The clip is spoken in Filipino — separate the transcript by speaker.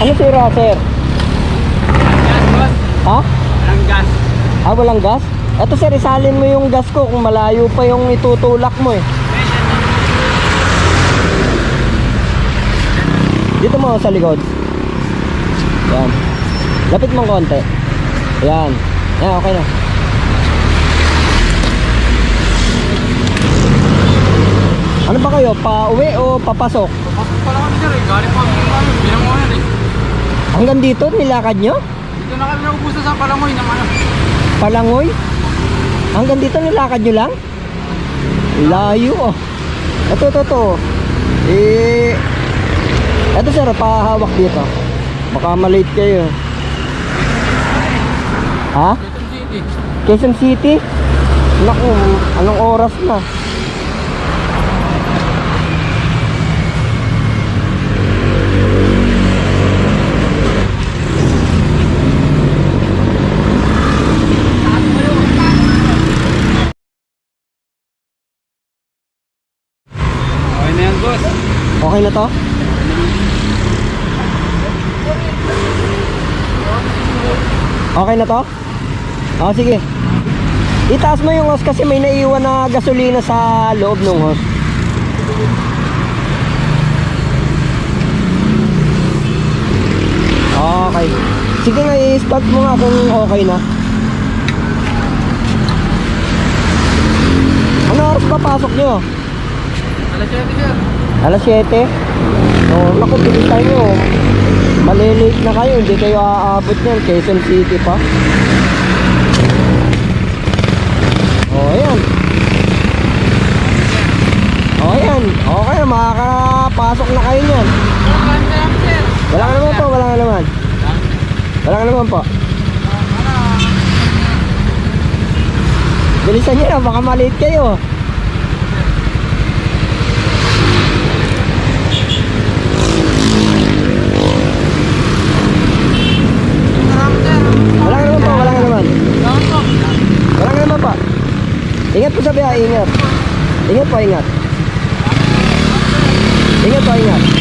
Speaker 1: Ano sira, sir?
Speaker 2: Gas, boss.
Speaker 1: Ha?
Speaker 2: Walang gas.
Speaker 1: Ah, walang gas? Eto sir, isalin mo yung gas ko kung malayo pa yung itutulak mo eh. Dito mo sa likod. Yan. Lapit mong konti. Yan. Yan, okay na. Ano ba kayo? Pa-uwi o papasok?
Speaker 2: Papasok pa lang kami sir eh. Galing pa kami.
Speaker 1: Hanggang dito, nilakad nyo?
Speaker 2: Dito na kami nakupusta sa Palangoy ng ano.
Speaker 1: Palangoy? Hanggang dito nilakad nyo lang? Layo oh. Ito, ito, ito. Eh, ito sir, pahawak dito. Baka malate kayo. Ha?
Speaker 2: Quezon City.
Speaker 1: Quezon City? Naku, anong oras na?
Speaker 2: Okay na yan, boss.
Speaker 1: Okay na to? Okay na to? Oo, sige. Itaas mo yung hose kasi may naiwan na gasolina sa loob ng hose. Okay. Sige nga, i-start mo nga kung okay na. Ano oras pa pasok nyo?
Speaker 2: Alas 7 sir.
Speaker 1: Alas 7? Oh, naku, bilis tayo. Malilate na kayo, hindi kayo aabot niyan. Quezon City pa. Oh, ayan. Oh, ayan. Okay, makakapasok na kayo niyan. Wala ka naman po, wala ka naman. Wala ka naman po. Bilisan niyo na, baka malate kayo.
Speaker 2: Salamat sir.
Speaker 1: Wala ka naman po, wala ka naman.
Speaker 2: Salamat po.
Speaker 1: Wala ka naman po. Ingat po sa biyahe, ingat. Ingat po, ingat. Ingat po, ingat.